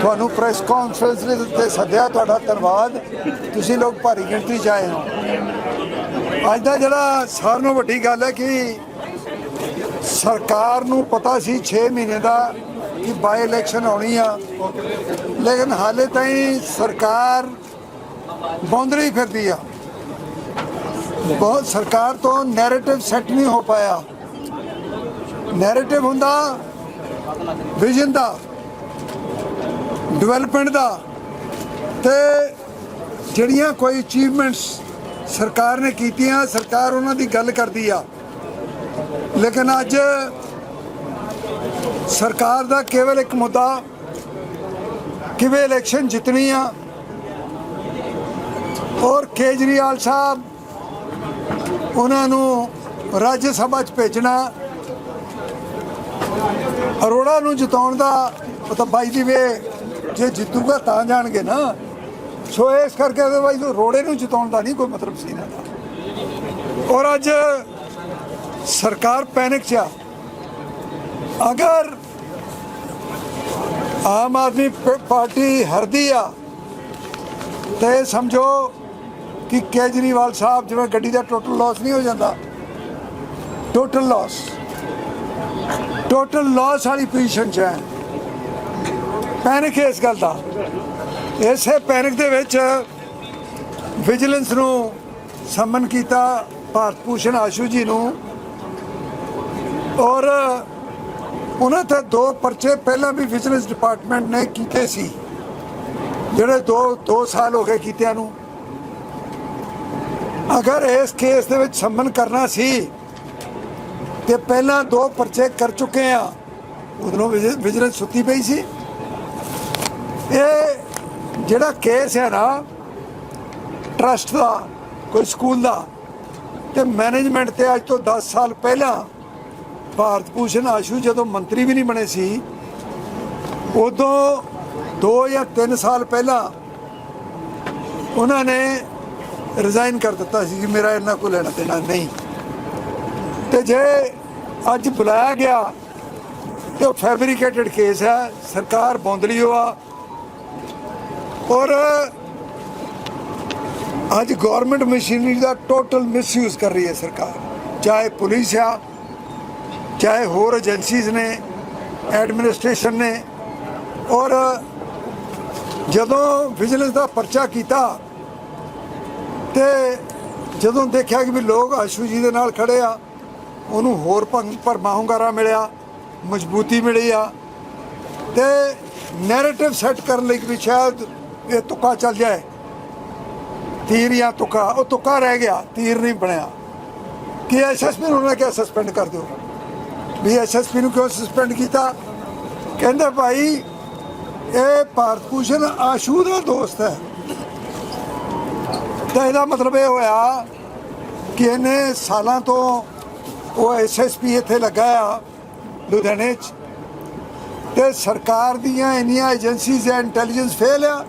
ਤੁਹਾਨੂੰ press conference ਦੇ ਉੱਤੇ ਸੱਦਿਆ ਤੁਹਾਡਾ ਧੰਨਵਾਦ। ਤੁਸੀਂ ਲੋਕ ਭਾਰੀ ਗਿਣਤੀ 'ਚ ਆਏ ਹੋ। ਅੱਜ ਦਾ ਜਿਹੜਾ ਸਾਰਿਆਂ ਨਾਲੋਂ ਵੱਡੀ ਗੱਲ ਹੈ ਕਿ ਸਰਕਾਰ ਨੂੰ ਪਤਾ ਸੀ 6 ਮਹੀਨੇ ਦਾ ਕਿ ਬਾਈ ਇਲੈਕਸ਼ਨ ਆਉਣੀ ਆ। ਲੇਕਿਨ ਹਾਲੇ ਤਾਈਂ ਸਰਕਾਰ ਬੌਂਦਰੀ ਫਿਰਦੀ ਆ। ਬਹੁਤ ਸਰਕਾਰ ਤੋਂ ਨੈਰੇਟਿਵ ਸੈੱਟ ਨਹੀਂ ਹੋ ਪਾਇਆ। ਨੈਰੇਟਿਵ ਹੁੰਦਾ ਵਿਜ਼ਨ ਦਾ। ਡਿਵੈਲਪਮੈਂਟ ਦਾ ਤੇ ਜਿਹੜੀਆਂ ਕੋਈ ਅਚੀਵਮੈਂਟਸ ਸਰਕਾਰ ਨੇ ਕੀਤੀਆਂ, ਸਰਕਾਰ ਉਹਨਾਂ ਦੀ ਗੱਲ ਕਰਦੀ ਆ। ਲੇਕਿਨ ਅੱਜ ਸਰਕਾਰ ਦਾ ਕੇਵਲ ਇੱਕ ਮੁੱਦਾ, ਕਿਵੇਂ ਇਲੈਕਸ਼ਨ ਜਿੱਤਣੀ ਆ। ਔਰ ਕੇਜਰੀਵਾਲ ਸਾਹਿਬ, ਉਹਨਾਂ ਨੂੰ ਰਾਜ ਸਭਾ ਚ ਭੇਜਣਾ, ਅਰੋੜਾ ਨੂੰ ਜਿਤਾਉਣ ਦਾ, ਉਹ ਤਾਂ ਬਾਈ ਦੀ ਵੇ ਜੇ ਜਿੱਤੂਗਾ ਤਾਂ ਜਾਣਗੇ ਨਾ। ਸੋ ਇਸ ਕਰਕੇ ਅਦਰਵਾਈਜ਼ ਰੋੜੇ ਨੂੰ ਜਿਤਾਉਣ ਦਾ ਨਹੀਂ ਕੋਈ ਮਤਲਬ ਸੀ ਨਾ ਔਰ ਅੱਜ ਸਰਕਾਰ ਪੈਨਿਕ ਚ ਆ। ਅਗਰ ਆਮ ਆਦਮੀ ਪਾਰਟੀ ਹਰਦੀ ਆ, ਤੇ ਸਮਝੋ ਕਿ ਕੇਜਰੀਵਾਲ ਸਾਹਿਬ ਜਿਵੇਂ ਗੱਡੀ ਦਾ ਟੋਟਲ ਲਾਸ ਨਹੀਂ ਹੋ ਜਾਂਦਾ। ਟੋਟਲ ਲਾਸ ਟੋਟਲ ਲਾਸ ਵਾਲੀ ਪੋਜੀਸ਼ਨ 'ਚ ਹੈ। ਪੈਨਿਕ ਇਸ ਗੱਲ ਦਾ। ਇਸੇ ਪੈਨਿਕ ਦੇ ਵਿੱਚ ਵਿਜੀਲੈਂਸ ਨੂੰ ਸਮਨ ਕੀਤਾ ਭਾਰਤ ਭੂਸ਼ਣ ਆਸ਼ੂ ਜੀ ਨੂੰ। ਔਰ ਉਹਨਾਂ ਤੇ ਦੋ ਪਰਚੇ ਪਹਿਲਾਂ ਵੀ ਵਿਜੀਲੈਂਸ ਡਿਪਾਰਟਮੈਂਟ ਨੇ ਕੀਤੇ ਸੀ, ਜਿਹੜੇ ਦੋ ਦੋ ਸਾਲ ਹੋ ਗਏ ਕੀਤਿਆਂ ਨੂੰ। ਅਗਰ ਇਸ ਕੇਸ ਦੇ ਵਿੱਚ ਸੰਮਨ ਕਰਨਾ ਸੀ, ਤੇ ਪਹਿਲਾਂ ਦੋ ਪਰਚੇ ਕਰ ਚੁੱਕੇ ਆ, ਉਦੋਂ ਵਿਜੀਲੈਂਸ ਸੁੱਤੀ ਪਈ ਸੀ। ਇਹ ਜਿਹੜਾ ਕੇਸ ਹੈ ਨਾ ਟਰਸਟ ਦਾ, ਕੋਈ ਸਕੂਲ ਦਾ, ਤੇ ਮੈਨੇਜਮੈਂਟ ਤੇ ਅੱਜ ਤੋਂ 10 ਸਾਲ ਪਹਿਲਾਂ ਭਾਰਤ ਭੂਸ਼ਣ ਆਸ਼ੂ ਜਦੋਂ ਮੰਤਰੀ ਵੀ ਨਹੀਂ ਬਣੇ ਸੀ, ਉਦੋਂ 2 ਜਾਂ 3 ਸਾਲ ਪਹਿਲਾਂ ਉਹਨਾਂ ਨੇ ਰਿਜ਼ਾਈਨ ਕਰ ਦਿੱਤਾ ਸੀ ਕਿ ਮੇਰਾ ਇਹਨਾਂ ਕੋਲ ਲੈਣਾ ਦੇਣਾ ਨਹੀਂ। ਤੇ ਜੇ ਅੱਜ ਬੁਲਾਇਆ ਗਿਆ, ਤੇ ਉਹ ਫੈਬਰੀਕੇਟਡ ਕੇਸ ਹੈ, ਸਰਕਾਰ ਬੌਂਦਲੀ ਹੋਆ ਔਰ ਅੱਜ ਗਵਰਨਮੈਂਟ ਮਸ਼ੀਨਰੀ ਦਾ ਟੋਟਲ ਮਿਸਯੂਜ਼ ਕਰ ਰਹੀ ਹੈ ਸਰਕਾਰ। ਚਾਹੇ ਪੁਲਿਸ ਆ, ਚਾਹੇ ਹੋਰ ਏਜੰਸੀਜ਼ ਨੇ ਐਡਮਿਨਿਸਟ੍ਰੇਸ਼ਨ ਨੇ, ਔਰ ਜਦੋਂ ਵਿਜੀਲੈਂਸ ਦਾ ਪਰਚਾ ਕੀਤਾ ਤੇ ਜਦੋਂ ਦੇਖਿਆ ਕਿ ਵੀ ਲੋਕ ਆਸ਼ੂ ਜੀ ਦੇ ਨਾਲ ਖੜੇ ਆ, ਉਹਨੂੰ ਹੋਰ ਭੰਗ, ਭਰਮਾ ਹੁੰਗਾਰਾ ਮਿਲਿਆ, ਮਜ਼ਬੂਤੀ ਮਿਲੀ ਆ ਤੇ ਨੈਰੇਟਿਵ ਸੈੱਟ ਕਰਨ ਲਈ ਵੀ ਸ਼ਾਇਦ ਇਹ ਤੁੱਕਾ ਚੱਲ ਜਾਏ। ਤੀਰ ਜਾਂ ਤੁੱਕਾ, ਉਹ ਤੁੱਕਾ ਰਹਿ ਗਿਆ, ਤੀਰ ਨਹੀਂ ਬਣਿਆ। ਕਿ ਐਸਐਸਪੀ ਨੂੰ ਉਹਨਾਂ ਨੇ ਕਿਹਾ ਸਸਪੈਂਡ ਕਰ ਦਿਓ। ਵੀ ਐਸਐਸਪੀ ਨੂੰ ਕਿਉਂ ਸਸਪੈਂਡ ਕੀਤਾ? ਕਹਿੰਦੇ, ਭਾਈ, ਇਹ ਭਾਰਤ ਭੂਸ਼ਣ ਆਸ਼ੂ ਦਾ ਦੋਸਤ ਹੈ। ਤਾਂ ਇਹਦਾ ਮਤਲਬ ਇਹ ਹੋਇਆ ਕਿ ਇਹਨੇ ਸਾਲਾਂ ਤੋਂ ਉਹ ਐਸਐਸਪੀ ਇੱਥੇ ਲੱਗਾ ਆ, ਲੁਧਿਆਣੇ 'ਚ। ਤੇ ਸਰਕਾਰ ਦੀਆਂ ਇੰਨੀਆਂ ਏਜੰਸੀਜ਼ ਐ ਇੰਟੈਲੀਜੈਂਸ ਫੇਲ ਆ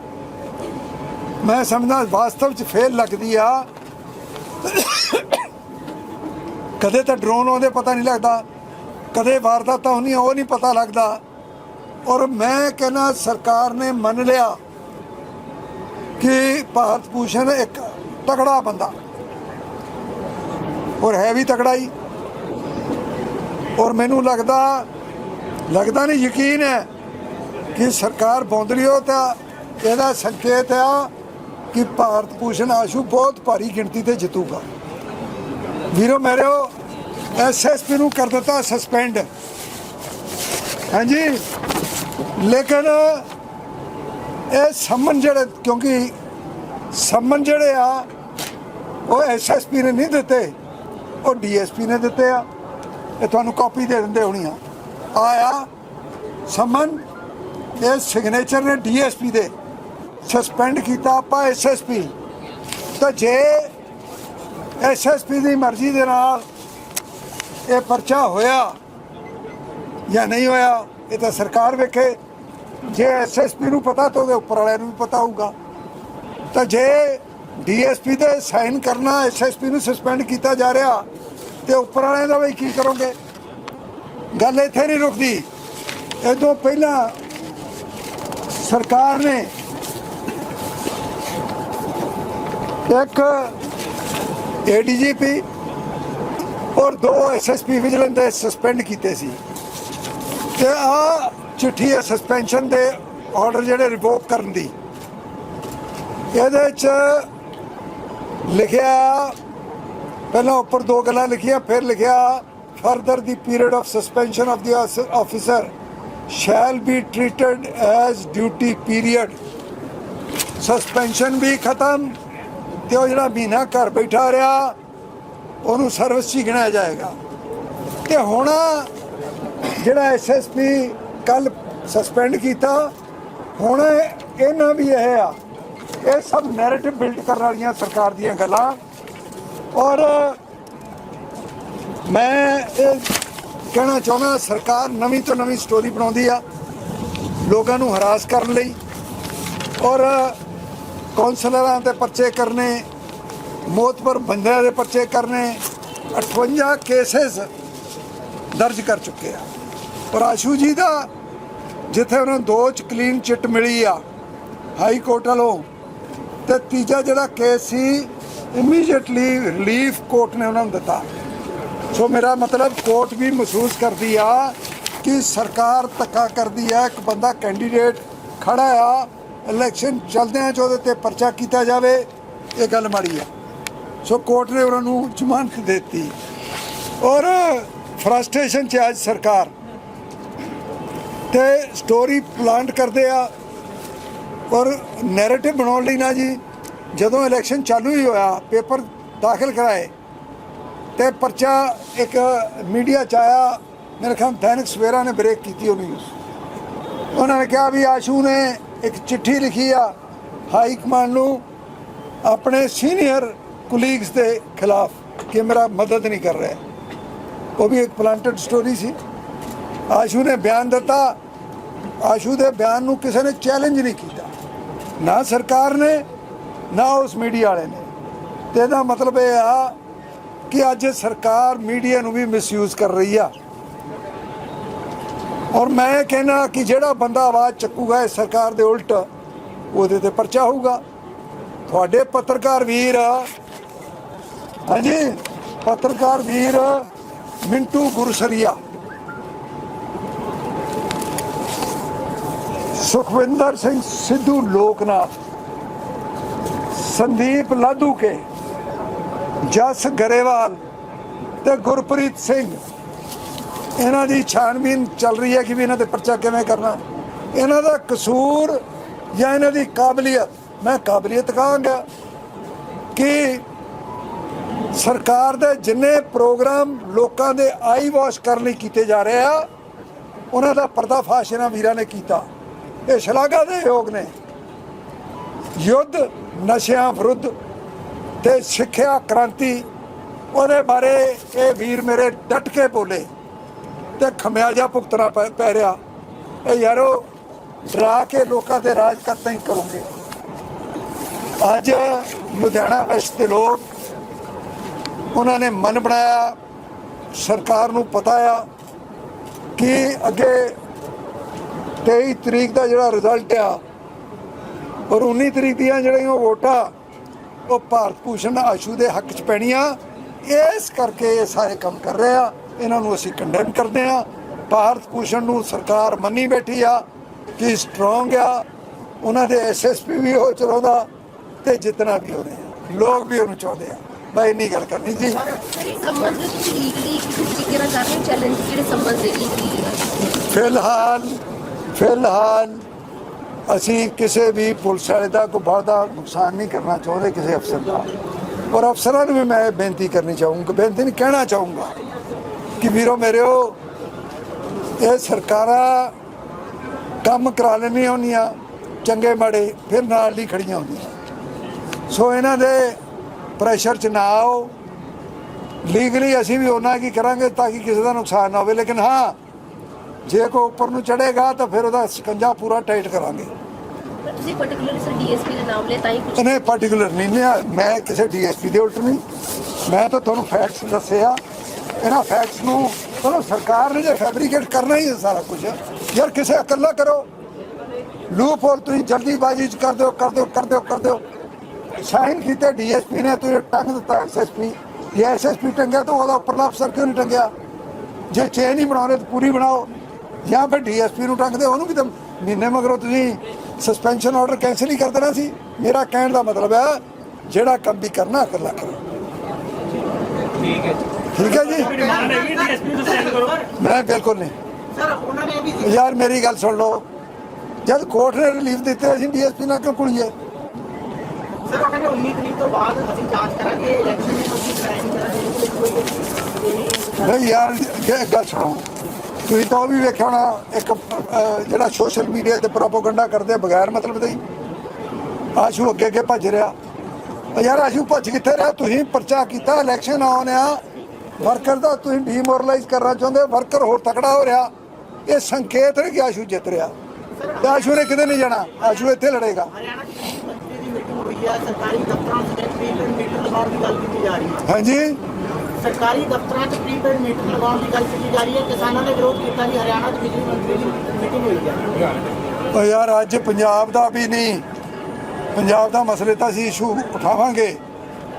ਮੈਂ ਸਮਝਦਾ ਵਾਸਤਵ 'ਚ ਫੇਲ ਲੱਗਦੀ ਆ। ਕਦੇ ਤਾਂ ਡਰੋਨ ਆਉਂਦੇ ਪਤਾ ਨਹੀਂ ਲੱਗਦਾ, ਕਦੇ ਵਾਰਦਾਤਾਂ ਹੁੰਦੀਆਂ ਉਹ ਨਹੀਂ ਪਤਾ ਲੱਗਦਾ। ਔਰ ਮੈਂ ਕਹਿੰਦਾ ਸਰਕਾਰ ਨੇ ਮੰਨ ਲਿਆ ਕਿ ਭਾਰਤ ਭੂਸ਼ਣ ਇੱਕ ਤਕੜਾ ਬੰਦਾ। ਔਰ ਹੈ ਵੀ ਤਕੜਾ ਹੀ। ਔਰ ਮੈਨੂੰ ਲੱਗਦਾ ਲੱਗਦਾ ਨਹੀਂ ਯਕੀਨ ਹੈ ਕਿ ਸਰਕਾਰ ਬੌਂਦਲੀ ਹੋ ਤਾਂ ਇਹਦਾ ਸੰਕੇਤ ਆ ਕਿ ਭਾਰਤ ਭੂਸ਼ਣ ਆਸ਼ੂ ਬਹੁਤ ਭਾਰੀ ਗਿਣਤੀ ਤੇ ਜਿੱਤੂਗਾ। ਵੀਰੋ ਮੇਰਿਓ ਐਸਐਸਪੀ ਨੂੰ ਕਰ ਦਿੱਤਾ ਸਸਪੈਂਡ ਹਾਂਜੀ? ਲੇਕਿਨ ਇਹ ਸੰਮਨ ਜਿਹੜੇ, ਕਿਉਂਕਿ ਸੰਮਨ ਜਿਹੜੇ ਆ, ਉਹ ਐਸਐਸਪੀ ਨੇ ਨਹੀਂ ਦਿੱਤੇ। ਉਹ ਡੀਐਸਪੀ ਨੇ ਦਿੱਤੇ ਆ। ਇਹ ਤੁਹਾਨੂੰ ਕਾਪੀ ਦੇ ਦਿੰਦੇ ਹੋਣੀ ਆ। ਆਇਆ ਸੰਮਨ, ਇਹ ਸਿਗਨੇਚਰ ਨੇ ਡੀਐਸਪੀ ਦੇ। ਸਸਪੈਂਡ ਕੀਤਾ ਆਪਾਂ ਐਸਐਸਪੀ ਤਾਂ ਜੇ ਐਸਐਸਪੀ ਦੀ ਮਰਜ਼ੀ ਦੇ ਨਾਲ ਇਹ ਪਰਚਾ ਹੋਇਆ ਜਾਂ ਨਹੀਂ ਹੋਇਆ, ਇਹ ਤਾਂ ਸਰਕਾਰ ਵੇਖੇ। ਜੇ ਐਸਐਸਪੀ ਨੂੰ ਪਤਾ ਤਾਂ ਉਹਦੇ ਉੱਪਰ ਵਾਲਿਆਂ ਨੂੰ ਵੀ ਪਤਾ ਹੋਊਗਾ। ਤਾਂ ਜੇ ਡੀਐਸਪੀ ਦੇ ਸਾਈਨ ਕਰਨਾ ਐਸਐਸਪੀ ਨੂੰ ਸਸਪੈਂਡ ਕੀਤਾ ਜਾ ਰਿਹਾ, ਤੇ ਉੱਪਰ ਵਾਲਿਆਂ ਦਾ ਵੀ ਕੀ ਕਰੋਗੇ? ਗੱਲ ਇੱਥੇ ਨਹੀਂ ਰੁਕਦੀ। ਇਹ ਤੋਂ ਪਹਿਲਾਂ ਸਰਕਾਰ ਨੇ ਇੱਕ ਏਡੀਜੀਪੀ ਔਰ ਦੋ ਐਸਐਸਪੀ ਵਿਜੀਲੈਂਸ ਦੇ ਸਸਪੈਂਡ ਕੀਤੇ ਸੀ। ਤੇ ਆ ਚਿੱਠੀ ਹੈ ਸਸਪੈਂਸ਼ਨ ਦੇ ਆਰਡਰ ਜਿਹੜੇ ਰਿਵੋਕ ਕਰਨ ਦੀ। ਇਹਦੇ ਚ ਲਿਖਿਆ, ਪਹਿਲਾਂ ਉੱਪਰ ਦੋ ਗੱਲਾਂ ਲਿਖੀਆਂ, ਫਿਰ ਲਿਖਿਆ further the period of suspension of the officer shall be treated as duty period suspension ਵੀ ਖਤਮ ਤੇ ਉਹ ਜਿਹੜਾ ਮਹੀਨਾ ਘਰ ਬੈਠਾ ਰਿਹਾ, ਉਹਨੂੰ ਸਰਵਿਸ 'ਚ ਹੀ ਗਿਣਿਆ ਜਾਏਗਾ। ਤੇ ਹੁਣ ਜਿਹੜਾ ਐਸਐਸਪੀ ਕੱਲ ਸਸਪੈਂਡ ਕੀਤਾ, ਹੁਣ ਇਹਨਾਂ ਵੀ ਇਹ ਆ, ਇਹ ਸਭ ਨੈਰੇਟਿਵ ਬਿਲਡ ਕਰਨ ਵਾਲੀਆਂ ਸਰਕਾਰ ਦੀਆਂ ਗੱਲਾਂ। ਔਰ ਮੈਂ ਇਹ ਕਹਿਣਾ ਚਾਹੁੰਦਾ, ਸਰਕਾਰ ਨਵੀਂ ਤੋਂ ਨਵੀਂ ਸਟੋਰੀ ਬਣਾਉਂਦੀ ਆ, ਲੋਕਾਂ ਨੂੰ ਹਰਾਸ ਕਰਨ ਲਈ। ਔਰ ਕੌਂਸਲਰਾਂ ਦੇ ਪਰਚੇ ਕਰਨੇ, ਮੋਤਬਰ ਬੰਦਿਆਂ ਦੇ ਪਰਚੇ ਕਰਨੇ 58 ਕੇਸਸ ਦਰਜ ਕਰ ਚੁੱਕੇ ਆ। ਪਰ ਆਸ਼ੂ ਜੀ ਦਾ, ਜਿੱਥੇ ਉਹਨਾਂ ਨੂੰ ਦੋ ਚ ਕਲੀਨ ਚਿੱਟ ਮਿਲੀ ਆ ਹਾਈ ਕੋਰਟ ਵੱਲੋਂ, ਤੇ ਤੀਜਾ ਜਿਹੜਾ ਕੇਸ ਸੀ ਇਮੀਡੀਏਟਲੀ ਰਿਲੀਫ ਕੋਰਟ ਨੇ ਉਹਨਾਂ ਨੂੰ ਦਿੱਤਾ। ਸੋ ਮੇਰਾ ਮਤਲਬ ਕੋਰਟ ਵੀ ਮਹਿਸੂਸ ਕਰਦੀ ਆ ਕਿ ਸਰਕਾਰ ਧੱਕਾ ਕਰਦੀ ਆ, ਇੱਕ ਬੰਦਾ ਕੈਂਡੀਡੇਟ ਖੜਾ ਆ ਇਲੈਕਸ਼ਨ ਚੱਲਦਿਆਂ ਚ ਉਹਦੇ ਤੇ ਪਰਚਾ ਕੀਤਾ ਜਾਵੇ, ਇਹ ਗੱਲ ਮਾੜੀ ਆ ਸੋ ਕੋਰਟ ਨੇ ਉਹਨਾਂ ਨੂੰ ਜ਼ਮਾਨਤ ਦੇ ਦਿੱਤੀ। ਔਰ ਫਰਸਟ੍ਰੇਸ਼ਨ ਚ ਅੱਜ ਸਰਕਾਰ ਤੇ ਸਟੋਰੀ ਪਲਾਂਟ ਕਰਦੇ ਆ ਔਰ ਨੈਰੇਟਿਵ ਬਣਾਉਣ ਲਈ ਨਾ ਜੀ, ਜਦੋਂ ਇਲੈਕਸ਼ਨ ਚਾਲੂ ਹੀ ਹੋਇਆ, ਪੇਪਰ ਦਾਖਲ ਕਰਾਏ ਤੇ ਪਰਚਾ ਇੱਕ ਮੀਡੀਆ ਚ ਆਇਆ, ਮੇਰੇ ਖਿਆਲ ਦੈਨਿਕ ਸਵੇਰਾ ਨੇ ਬ੍ਰੇਕ ਕੀਤੀ ਉਹ ਨਿਊਜ਼ ਉਹਨਾਂ ਨੇ ਕਿਹਾ ਵੀ ਆਸ਼ੂ ਨੇ ਇੱਕ ਚਿੱਠੀ ਲਿਖੀ ਆ ਹਾਈ ਕਮਾਂਡ ਨੂੰ ਆਪਣੇ ਸੀਨੀਅਰ ਕੁਲੀਗਸ ਦੇ ਖਿਲਾਫ ਕਿ ਮੇਰਾ ਮਦਦ ਨਹੀਂ ਕਰ ਰਿਹਾ। ਉਹ ਵੀ ਇੱਕ ਪਲਾਂਟਡ ਸਟੋਰੀ ਸੀ। ਆਸ਼ੂ ਨੇ ਬਿਆਨ ਦਿੱਤਾ। ਆਸ਼ੂ ਦੇ ਬਿਆਨ ਨੂੰ ਕਿਸੇ ਨੇ ਚੈਲੰਜ ਨਹੀਂ ਕੀਤਾ। ਨਾ ਸਰਕਾਰ ਨੇ, ਨਾ ਉਸ ਮੀਡੀਆ ਵਾਲੇ ਨੇ। ਤੇ ਇਹਦਾ ਮਤਲਬ ਇਹ ਆ ਕਿ ਅੱਜ ਸਰਕਾਰ ਮੀਡੀਆ ਨੂੰ ਵੀ ਮਿਸਯੂਜ਼ ਕਰ ਰਹੀ ਆ। ਔਰ ਮੈਂ ਕਹਿਣਾ ਕਿ ਜਿਹੜਾ ਬੰਦਾ ਆਵਾਜ਼ ਚੱਕੂਗਾ ਇਸ ਸਰਕਾਰ ਦੇ ਉਲਟ, ਉਹਦੇ ਤੇ ਪਰਚਾ ਹੋਊਗਾ। ਤੁਹਾਡੇ ਪੱਤਰਕਾਰ ਵੀਰ, ਹਾਂਜੀ, ਪੱਤਰਕਾਰ ਵੀਰ ਮਿੰਟੂ ਗੁਰਸਰੀਆ। ਸੁਖਵਿੰਦਰ ਸਿੰਘ ਸਿੱਧੂ ਲੋਕਨਾਥ, ਸੰਦੀਪ ਲਾਧੂ ਕੇ, ਜਸ ਗਰੇਵਾਲ ਤੇ ਗੁਰਪ੍ਰੀਤ ਸਿੰਘ। ਇਹਨਾਂ ਦੀ ਛਾਣਬੀਨ ਚੱਲ ਰਹੀ ਹੈ ਕਿ ਵੀ ਇਹਨਾਂ ਤੇ ਪਰਚਾ ਕਿਵੇਂ ਕਰਨਾ। ਇਹਨਾਂ ਦਾ ਕਸੂਰ ਜਾਂ ਇਹਨਾਂ ਦੀ ਕਾਬਲੀਅਤ, ਮੈਂ ਕਾਬਲੀਅਤ ਕਹਾਂਗਾ ਕਿ ਸਰਕਾਰ ਦੇ ਜਿੰਨੇ ਪ੍ਰੋਗਰਾਮ ਲੋਕਾਂ ਦੇ ਆਈ ਵਾਸ਼ ਕਰਨ ਲਈ ਕੀਤੇ ਜਾ ਰਹੇ ਆ, ਉਹਨਾਂ ਦਾ ਪਰਦਾਫਾਸ਼ ਇਹਨਾਂ ਵੀਰਾਂ ਨੇ ਕੀਤਾ। ਇਹ ਸ਼ਲਾਘਾ ਦੇ ਯੋਗ ਨੇ। ਯੁੱਧ, ਨਸ਼ਿਆਂ ਵਿਰੁੱਧ ਤੇ ਸਿੱਖਿਆ ਕ੍ਰਾਂਤੀ, ਉਹਦੇ ਬਾਰੇ ਇਹ ਵੀਰ ਮੇਰੇ ਡਟ ਕੇ ਬੋਲੇ। ਤੇ ਖਮਿਆਜਾ ਭੁਗਤਣਾ ਪੈ ਪੈ ਰਿਹਾ। ਇਹ ਯਾਰੋ, ਡਰਾ ਕੇ ਲੋਕਾਂ ਤੇ ਰਾਜ ਕਰਤਾ ਹੀ ਕਰੋਗੇ। ਅੱਜ ਲੁਧਿਆਣਾ ਵੈਸਟ ਦੇ ਲੋਕ, ਉਹਨਾਂ ਨੇ ਮਨ ਬਣਾਇਆ, ਸਰਕਾਰ ਨੂੰ ਪਤਾ ਆ ਕਿ ਅੱਗੇ 23 ਤਰੀਕ ਦਾ ਜਿਹੜਾ ਰਿਜ਼ਲਟ ਆ, ਔਰ 19 ਤਰੀਕ ਦੀਆਂ ਜਿਹੜੀਆਂ ਵੋਟਾਂ, ਉਹ ਭਾਰਤ ਭੂਸ਼ਣ ਆਸ਼ੂ ਦੇ ਹੱਕ 'ਚ ਪੈਣੀਆਂ। ਇਸ ਕਰਕੇ ਇਹ ਸਾਰੇ ਕੰਮ ਕਰ ਰਹੇ ਆ। ਇਹਨਾਂ ਨੂੰ ਅਸੀਂ ਕੰਡੈਮ ਕਰਦੇ ਆ ਭਾਰਤ ਭੂਸ਼ਣ ਨੂੰ ਸਰਕਾਰ ਮੰਨੀ ਬੈਠੀ ਆ ਕਿ ਸਟਰੋਂਗ ਆ। ਉਹਨਾਂ ਦੇ ਐਸਐਸਪੀ ਵੀ ਹੋ ਚਾਹੁੰਦਾ ਤੇ ਜਿੰਨਾ ਵੀ ਉਹਨੇ ਲੋਕ ਵੀ ਉਹਨੂੰ ਚਾਹੁੰਦੇ ਆ। ਮੈਂ ਇੰਨੀ ਗੱਲ ਕਰਨੀ ਜੀ ਰਹੇ ਹੋ? ਫਿਲਹਾਲ ਫਿਲਹਾਲ ਅਸੀਂ ਕਿਸੇ ਵੀ ਪੁਲਿਸ ਵਾਲੇ ਦਾ ਕੋਈ ਬਹੁਤਾ ਨੁਕਸਾਨ ਨਹੀਂ ਕਰਨਾ ਚਾਹੁੰਦੇ ਕਿਸੇ ਅਫਸਰ ਦਾ। ਔਰ ਅਫਸਰਾਂ ਨੂੰ ਵੀ ਮੈਂ ਬੇਨਤੀ ਕਰਨੀ ਚਾਹੂੰਗਾ ਬੇਨਤੀ ਨਹੀਂ ਕਹਿਣਾ ਚਾਹੂੰਗਾ। ਕਿ ਵੀਰੋ ਮੇਰਿਓ ਇਹ ਸਰਕਾਰਾਂ ਕੰਮ ਕਰਾ ਲੈਣੀਆਂ ਹੁੰਦੀਆਂ ਚੰਗੇ ਮਾੜੇ ਫਿਰ ਨਾਲ ਹੀ ਖੜੀਆਂ ਹੁੰਦੀਆਂ। ਸੋ ਇਹਨਾਂ ਦੇ ਪ੍ਰੈਸ਼ਰ ਚ ਨਾ ਆਓ। ਲੀਗਲੀ ਅਸੀਂ ਵੀ ਉਹਨਾਂ ਕੀ ਕਰਾਂਗੇ ਤਾਂ ਕਿ ਕਿਸੇ ਦਾ ਨੁਕਸਾਨ ਨਾ ਹੋਵੇ ਲੇਕਿਨ ਹਾਂ ਜੇ ਕੋ ਉੱਪਰ ਨੂੰ ਚੜੇਗਾ ਤਾਂ ਫਿਰ ਉਹਦਾ ਸਕੰਜਾ ਪੂਰਾ ਟਾਈਟ ਕਰਾਂਗੇ। ਤੁਸੀਂ ਪਾਰਟਿਕੂਲਰਲੀ ਸਰ ਡੀਐਸਪੀ ਦਾ ਨਾਮ ਲਿਆ ਤਾਂ ਹੀ ਕੁਝ ਇਹਨੇ ਪਾਰਟਿਕੂਲਰ ਨਹੀਂ ਮੈਂ ਕਿਸੇ ਡੀਐਸਪੀ ਦੇ ਉਲਟ ਨਹੀਂ। ਮੈਂ ਤਾਂ ਤੁਹਾਨੂੰ ਫੈਕਟਸ ਦੱਸਿਆ। ਇਹਨਾਂ ਫੈਕਟਸ ਨੂੰ ਚਲੋ ਸਰਕਾਰ ਨੇ ਜੇ ਫੈਬਰੀਕੇਟ ਕਰਨਾ ਹੀ ਹੈ ਸਾਰਾ ਕੁਝ ਯਾਰ ਕਿਸੇ ਇਕੱਲਾ ਕਰੋ। ਲੂਪ ਹੋਲ ਤੁਸੀਂ ਜਲਦੀਬਾਜ਼ੀ ਚ ਕਰ ਦਿਓ ਕਰ ਦਿਓ ਕਰ ਦਿਓ ਕਰ ਦਿਓ। ਸਾਈਨ ਕੀਤੇ ਡੀਐਸਪੀ ਨੇ, ਤੁਸੀਂ ਟੰਗ ਦਿੱਤਾ ਐਸਐਸਪੀ ਜੇ ਐਸਐਸਪੀ ਟੰਗਿਆ ਤਾਂ ਉਹਦਾ ਉੱਪਰਲਾ ਅਫਸਰ ਕਿਉਂ ਨਹੀਂ ਟੰਗਿਆ? ਜੇ ਚੇਨ ਹੀ ਬਣਾਉਣੇ ਤਾਂ ਪੂਰੀ ਬਣਾਓ। ਜਾਂ ਫਿਰ ਡੀਐਸਪੀ ਨੂੰ ਟੰਗਦੇ, ਉਹਨੂੰ ਵੀ ਤਾਂ ਮਹੀਨੇ ਮਗਰੋਂ ਤੁਸੀਂ ਸਸਪੈਂਸ਼ਨ ਆਰਡਰ ਕੈਨਸਲ ਹੀ ਕਰ ਦੇਣਾ ਸੀ। ਮੇਰਾ ਕਹਿਣ ਦਾ ਮਤਲਬ ਹੈ, ਜਿਹੜਾ ਕੰਮ ਵੀ ਕਰਨਾ, ਇਕੱਲਾ ਕਰੋ। ਠੀਕ ਹੈ ਠੀਕ ਹੈ ਜੀ? ਮੈਂ ਬਿਲਕੁਲ ਨਹੀਂ। ਸਰ ਉਹਨਾਂ ਨੇ ਵੀ ਯਾਰ, ਮੇਰੀ ਗੱਲ ਸੁਣ ਲਓ। ਜਦ ਕੋਰਟ ਨੇ ਰਿਲੀਫ ਦਿੱਤੇ, ਅਸੀਂ ਡੀਐਸਪੀ ਨਾਲ ਕਿਉਂ ਕੁੜੀਏ? ਸਰ ਉਹ ਕਹਿੰਦੇ 19 ਤਰੀਕ ਤੋਂ ਬਾਅਦ ਅਸੀਂ ਜਾਂਚ ਕਰਾਂਗੇ ਇਲੈਕਸ਼ਨ ਨੂੰ ਅਸੀਂ ਕਰਾਂਗੇ ਕਰਾਂਗੇ ਨਹੀਂ ਯਾਰ ਇਹ ਗੱਲ ਸੁਣੋ। ਤੁਸੀਂ ਤਾਂ ਉਹ ਵੀ ਵੇਖਿਆ ਹੋਣਾ, ਇੱਕ ਜਿਹੜਾ ਸੋਸ਼ਲ ਮੀਡੀਆ ਤੇ ਪ੍ਰੋਪਗੈਂਡਾ ਕਰਦੇ ਬਗੈਰ ਮਤਲਬ ਦੇ ਆਸ਼ੂ ਅੱਗੇ ਅੱਗੇ ਭੱਜ ਰਿਹਾ। ਯਾਰ, ਆਸ਼ੂ ਭੱਜ ਕਿੱਥੇ ਰਿਹਾ? ਤੁਸੀਂ ਪਰਚਾ ਕੀਤਾ ਇਲੈਕਸ਼ਨ ਆਉਣ ਆ। ਵਰਕਰ ਦਾ ਤੁਸੀਂ ਡੀਮੋਰਲਾਈਜ਼ ਕਰਨਾ ਚਾਹੁੰਦੇ ਵਰਕਰ ਹੋਰ ਤਕੜਾ ਹੋ ਰਿਹਾ। ਇਹ ਸੰਕੇਤ ਹੈ ਕਿ ਆਸ਼ੂ ਜਿੱਤ ਰਿਹਾ। ਆਸ਼ੂ ਨੇ ਕਿਤੇ ਨਹੀਂ ਜਾਣਾ ਆਸ਼ੂ ਇੱਥੇ ਲੜੇਗਾ। ਹਰਿਆਣਾ ਚ ਮੰਤਰੀ ਦੀ ਮੀਟਿੰਗ ਹੋਈ ਹੈ ਸਰਕਾਰੀ ਦਫ਼ਤਰਾਂ 'ਚ ਪ੍ਰੀਪੇਡ ਮੀਟਰ ਲਗਾਉਣ ਦੀ ਗੱਲ ਕੀਤੀ ਜਾ ਰਹੀ ਹੈ ਹਾਂਜੀ? ਸਰਕਾਰੀ ਦਫ਼ਤਰਾਂ 'ਚ ਪ੍ਰੀਪੇਡ ਮੀਟਰ ਲਗਾਉਣ ਦੀ ਗੱਲ ਕੀਤੀ ਜਾ ਰਹੀ ਹੈ। ਕਿਸਾਨਾਂ ਨੇ ਵਿਰੋਧ ਕੀਤਾ ਜੀ ਹਰਿਆਣਾ 'ਚ ਬਿਜਲੀ ਮੰਤਰੀ ਦੀ ਮੀਟਿੰਗ ਹੋਈ ਹੈ। ਉਹ ਯਾਰ ਅੱਜ ਪੰਜਾਬ ਦਾ ਵੀ ਨਹੀਂ। ਪੰਜਾਬ ਦਾ ਮਸਲੇ ਤਾਂ ਅਸੀਂ ਇਸ਼ੂ ਉਠਾਵਾਂਗੇ।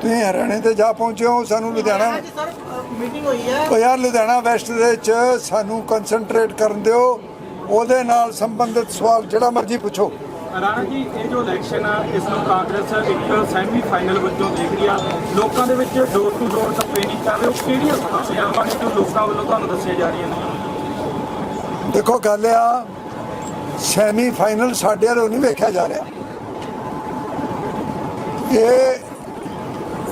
ਤੁਸੀਂ ਹਰਿਆਣੇ ਤੇ ਜਾ ਪਹੁੰਚੇ ਹੋ ਸਾਨੂੰ ਲੁਧਿਆਣਾ ਸਰ ਮੀਟਿੰਗ ਹੋਈ ਹੈ। ਉਹ ਯਾਰ ਲੁਧਿਆਣਾ ਵੈਸਟ ਦੇ ਵਿੱਚ ਸਾਨੂੰ ਕਨਸੈਂਟਰੇਟ ਕਰਨ ਦਿਓ। ਉਹਦੇ ਨਾਲ ਸੰਬੰਧਿਤ ਸਵਾਲ ਜਿਹੜਾ ਮਰਜ਼ੀ ਪੁੱਛੋ। ਰਾਣਾ ਜੀ ਇਹ ਜੋ ਇਲੈਕਸ਼ਨ ਆ ਇਸ ਨੂੰ ਕਾਂਗਰਸ ਇੱਕ ਸੈਮੀ ਫਾਈਨਲ ਵਜੋਂ ਦੇਖ ਰਹੀ ਆ। ਲੋਕਾਂ ਦੇ ਵਿੱਚ ਡੋਰ ਟੂ ਡੋਰ ਕੰਪੇਨਿੰਗ ਕਰ ਰਹੇ ਹੋ। ਕਿਹੜੀਆਂ ਸਮੱਸਿਆਵਾਂ ਨੇ ਜੋ ਲੋਕਾਂ ਵੱਲੋਂ ਤੁਹਾਨੂੰ ਦੱਸੀਆਂ ਜਾ ਰਹੀਆਂ ਨੇ? ਦੇਖੋ ਗੱਲ ਆ ਸੈਮੀ ਫਾਈਨਲ ਸਾਡੇ ਵੱਲੋਂ ਨਹੀਂ ਵੇਖਿਆ ਜਾ ਰਿਹਾ। ਇਹ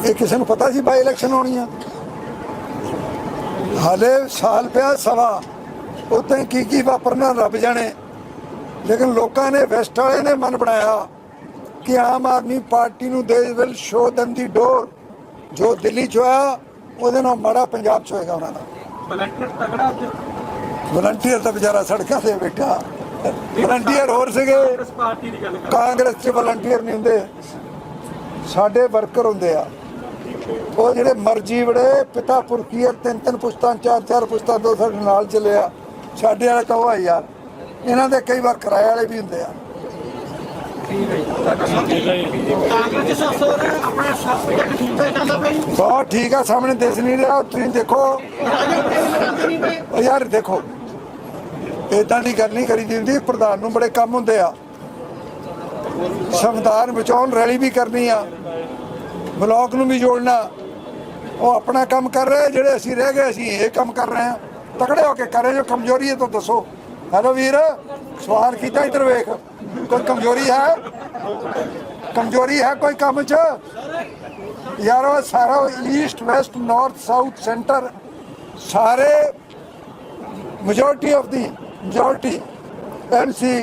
ਇਹ ਕਿਸੇ ਨੂੰ ਪਤਾ ਸੀ ਬਾਈ ਇਲੈਕਸ਼ਨ ਹੋਣੀ ਆ? ਹਾਲੇ ਸਾਲ ਪਿਆ ਸਵਾ ਉੱਤੇ ਕੀ ਕੀ ਵਾਪਰਨਾ ਰੱਬ ਜਾਣੇ। ਲੇਕਿਨ ਲੋਕਾਂ ਨੇ ਵੈਸਟ ਵਾਲੇ ਨੇ ਮਨ ਬਣਾਇਆ ਕਿ ਆਮ ਆਦਮੀ ਪਾਰਟੀ ਨੂੰ ਦੇ ਵਿਲ ਸ਼ੋ ਦਮ ਦੀ ਡੋਰ। ਜੋ ਦਿੱਲੀ ਚ ਉਹਦੇ ਨਾਲ ਮਾੜਾ ਪੰਜਾਬ ਚ ਹੋਏਗਾ ਉਹਨਾਂ ਦਾ। ਵਲੰਟੀਅਰ ਤਗੜਾ ਅੱਜ। ਵਲੰਟੀਅਰ ਤਾਂ ਵਿਚਾਰਾ ਸੜਕਾਂ ਤੇ ਬੈਠਾ। ਵਲੰਟੀਅਰ ਹੋਰ ਸੀਗੇ। ਕਾਂਗਰਸ ਪਾਰਟੀ ਦੀ ਗੱਲ ਕਰ ਕਾਂਗਰਸ 'ਚ ਵਲੰਟੀਅਰ ਨਹੀਂ ਹੁੰਦੇ। ਸਾਡੇ ਵਰਕਰ ਹੁੰਦੇ ਆ। ਉਹ ਜਿਹੜੇ ਮਰਜ਼ੀ ਬੜੇ ਪਿਤਾ ਪੁਰਖੀਅਰ ਤਿੰਨ ਤਿੰਨ ਪੁਸਤਾਂ, ਚਾਰ ਚਾਰ ਪੁਸਤਾਂ ਦੋ ਸਾਡੇ ਨਾਲ ਚੱਲੇ ਆ। ਸਾਡੇ ਵਾਲੇ ਤਾਂ ਯਾਰ, ਇਹਨਾਂ ਦੇ ਕਈ ਵਾਰ ਕਿਰਾਏ ਵਾਲੇ ਵੀ ਹੁੰਦੇ ਆ। ਬਹੁਤ ਠੀਕ ਆ, ਸਾਹਮਣੇ ਦਿਸ ਨਹੀਂ ਰਿਹਾ, ਤੁਸੀਂ ਦੇਖੋ। ਯਾਰ ਦੇਖੋ ਇਦਾਂ ਦੀ ਗੱਲ ਨਹੀਂ ਕਰੀਦੀ ਹੁੰਦੀ, ਪ੍ਰਧਾਨ ਨੂੰ ਬੜੇ ਕੰਮ ਹੁੰਦੇ ਆ। ਸੰਵਿਧਾਨ ਬਚਾਉਣ ਰੈਲੀ ਵੀ ਕਰਨੀ ਆ। ਬਲਾਕ ਨੂੰ ਵੀ ਜੋੜਨਾ। ਉਹ ਆਪਣਾ ਕੰਮ ਕਰ ਰਿਹਾ ਜਿਹੜੇ ਅਸੀਂ ਰਹਿ ਗਏ, ਅਸੀਂ ਇਹ ਕੰਮ ਕਰ ਰਹੇ ਹਾਂ। ਤਕੜੇ ਹੋ ਕੇ ਕਰੇ ਜੋ ਕਮਜ਼ੋਰੀ ਹੈ ਤਾਂ ਦੱਸੋ। ਹੈਲੋ ਵੀਰ, ਸਵਾਲ ਕੀਤਾ ਇੱਧਰ ਵੇਖ। ਕੋਈ ਕਮਜ਼ੋਰੀ ਹੈ? ਕਮਜ਼ੋਰੀ ਹੈ ਕੋਈ ਕੰਮ 'ਚ? ਯਾਰ, ਸਾਰਾ east west north south centre ਸਾਰੇ majority of the majority MC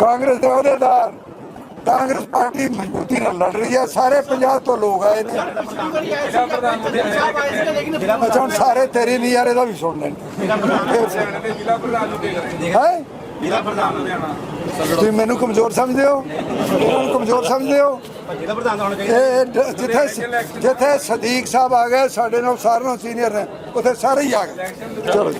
Congress ਦੇ ਅਹੁਦੇਦਾਰ। ਕਾਂਗਰਸ ਪਾਰਟੀ ਮਜ਼ਬੂਤੀ ਨਾਲ ਲੜ ਰਹੀ ਹੈ, ਸਾਰੇ ਪੰਜਾਬ ਤੋਂ ਲੋਕ ਆਏ ਨੇ। ਅੱਛਾ, ਹੁਣ ਸਾਰੇ ਤੇਰੇ ਨਹੀਂ ਯਾਰ ਇਹਦਾ ਵੀ ਸੁਣ ਲੈਣ। ਜ਼ਿਲ੍ਹਾ ਪ੍ਰਧਾਨ ਨੂੰ ਦੇਖ ਹੈ? ਜ਼ਿਲ੍ਹਾ ਪ੍ਰਧਾਨ ਲੁਧਿਆਣਾ ਤੁਸੀਂ ਮੈਨੂੰ ਕਮਜ਼ੋਰ ਸਮਝਦੇ ਹੋ? ਇਹਨਾਂ ਕਮਜ਼ੋਰ ਸਮਝਦੇ ਹੋ? ਇਹ ਜਿੱਥੇ ਜਿੱਥੇ ਸਦੀਕ ਸਾਹਿਬ ਆ ਗਏ, ਸਾਡੇ ਨਾਲ ਸਾਰਿਆਂ ਨਾਲੋਂ ਸੀਨੀਅਰ ਨੇ, ਉੱਥੇ ਸਾਰੇ ਹੀ ਆ ਗਏ। ਚਲੋ